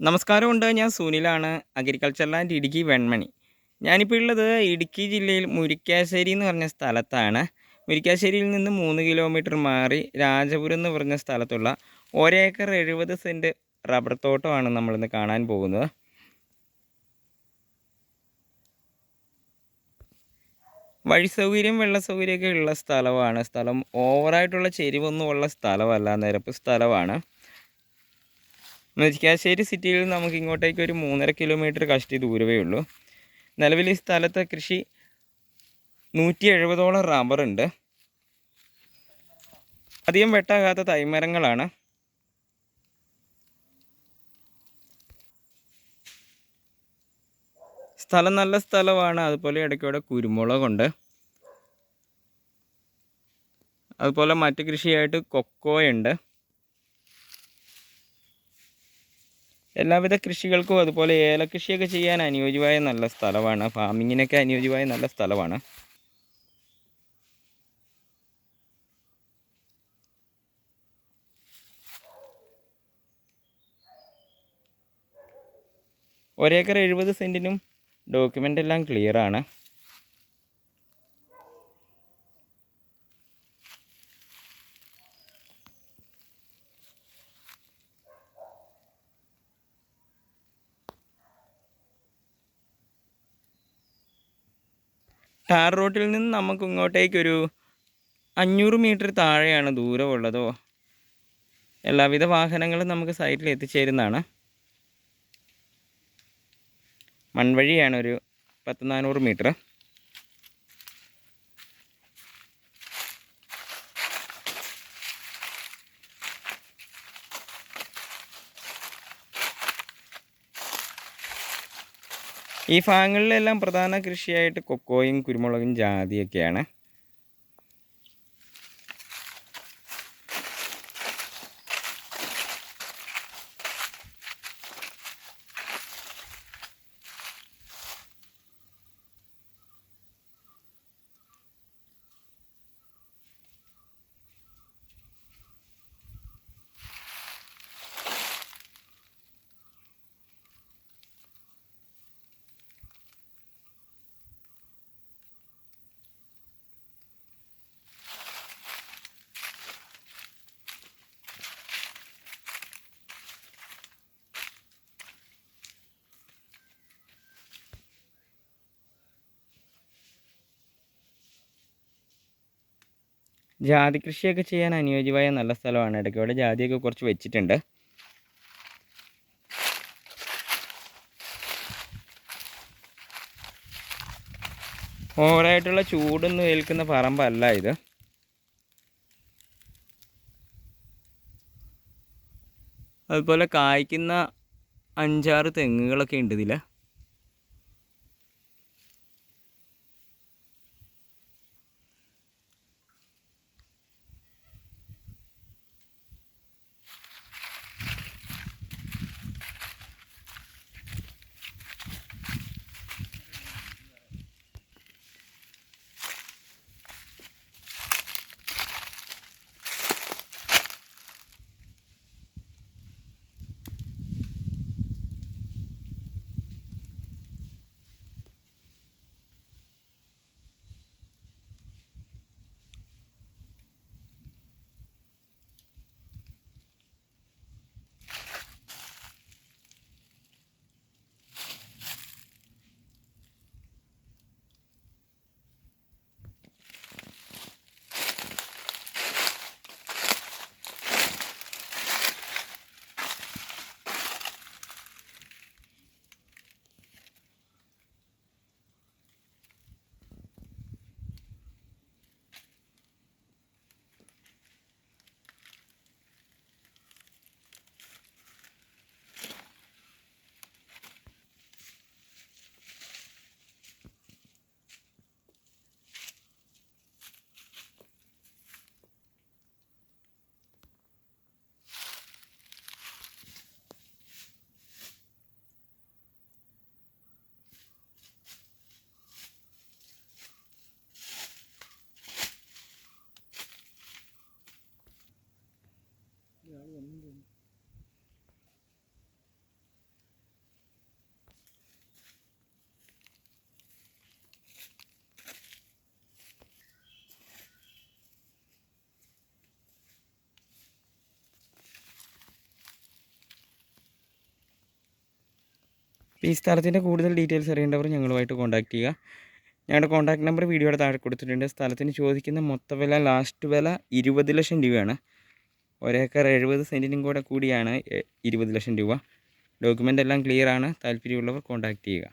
നമസ്കാരമുണ്ട്. ഞാൻ സുനിലാണ് അഗ്രികൾച്ചർ ലാൻഡ് ഇടുക്കി വെൺമണി. ഞാനിപ്പോൾ ഉള്ളത് ഇടുക്കി ജില്ലയിൽ മുരിക്കാശ്ശേരി എന്ന് പറഞ്ഞ സ്ഥലത്താണ്. മുരിക്കാശ്ശേരിയിൽ നിന്ന് മൂന്ന് കിലോമീറ്റർ മാറി രാജപുരം എന്ന് പറഞ്ഞ സ്ഥലത്തുള്ള ഒരേക്കർ എഴുപത് സെന്റ് റബ്ബർ തോട്ടമാണ് നമ്മളിന്ന് കാണാൻ പോകുന്നത്. വഴി സൗകര്യം വെള്ള സൗകര്യമൊക്കെ ഉള്ള സ്ഥലമാണ്. സ്ഥലം ഓവറായിട്ടുള്ള ചെരിവൊന്നും ഉള്ള സ്ഥലമല്ല. നിരപ്പ് സ്ഥലമാണ്. മുരിക്കാശ്ശേരി സിറ്റിയിൽ നിന്ന് നമുക്ക് ഇങ്ങോട്ടേക്ക് ഒരു മൂന്നര കിലോമീറ്റർ കഷ്ടി ദൂരമേ ഉള്ളൂ. നിലവിൽ ഈ സ്ഥലത്തെ കൃഷി നൂറ്റി എഴുപതോളം റബ്ബറുണ്ട് അധികം വെട്ടാകാത്ത തൈമരങ്ങളാണ്. സ്ഥലം നല്ല സ്ഥലമാണ്. അതുപോലെ ഇടയ്ക്കൂടെ കുരുമുളകുണ്ട്. അതുപോലെ മറ്റ് കൃഷിയായിട്ട് കൊക്കോയുണ്ട്. എല്ലാവിധ കൃഷികൾക്കും അതുപോലെ ഏലകൃഷിയൊക്കെ ചെയ്യാൻ അനുയോജ്യമായ നല്ല സ്ഥലമാണ്. ഫാമിങ്ങിനൊക്കെ അനുയോജ്യമായ നല്ല സ്ഥലമാണ്. ഒരേക്കർ എഴുപത് സെന്റിനും ഡോക്യുമെന്റ് എല്ലാം ക്ലിയർ ടാർ റോട്ടിൽ നിന്ന് നമുക്ക് ഇങ്ങോട്ടേക്കൊരു അഞ്ഞൂറ് മീറ്റർ താഴെയാണ് ദൂരമുള്ളതോ. എല്ലാവിധ വാഹനങ്ങളും നമുക്ക് സൈറ്റിൽ എത്തിച്ചേരുന്നതാണ്. മൺവഴിയാണ് ഒരു പത്ത് നാനൂറ് മീറ്റർ. ഈ ഭാഗങ്ങളിലെല്ലാം പ്രധാന കൃഷിയായിട്ട് കൊക്കോയും കുരുമുളകും ജാതിയൊക്കെയാണ്. ജാതി കൃഷിയൊക്കെ ചെയ്യാൻ അനുയോജ്യമായ നല്ല സ്ഥലമാണ്. ഇവിടെ ജാതിയൊക്കെ കുറച്ച് വെച്ചിട്ടുണ്ട്. ഓവറായിട്ടുള്ള ചൂടൊന്നും ഏൽക്കുന്ന പറമ്പല്ല ഇത്. അതുപോലെ കായ്ക്കുന്ന അഞ്ചാറ് തെങ്ങുകളൊക്കെ ഉണ്ട് ഇതിൽ ഈ സ്ഥലത്തിന്റെ കൂടുതൽ ഡീറ്റെയിൽസ് അറിയേണ്ടവർ ഞങ്ങളുമായിട്ട് കോൺടാക്ട് ചെയ്യുക. ഞങ്ങളുടെ കോൺടാക്ട് നമ്പർ വീഡിയോയുടെ താഴെ കൊടുത്തിട്ടുണ്ട്. സ്ഥലത്തിന് ചോദിക്കുന്ന മൊത്ത വില ലാസ്റ്റ് വില ഇരുപത് ലക്ഷം രൂപയാണ്. ഒരേക്കർ എഴുപത് സെന്റിനും കൂടെ കൂടിയാണ് ഇരുപത് ലക്ഷം രൂപ. ഡോക്യുമെന്റ് എല്ലാം ക്ലിയർ ആണ്. താല്പര്യമുള്ളവർ കോൺടാക്ട് ചെയ്യുക.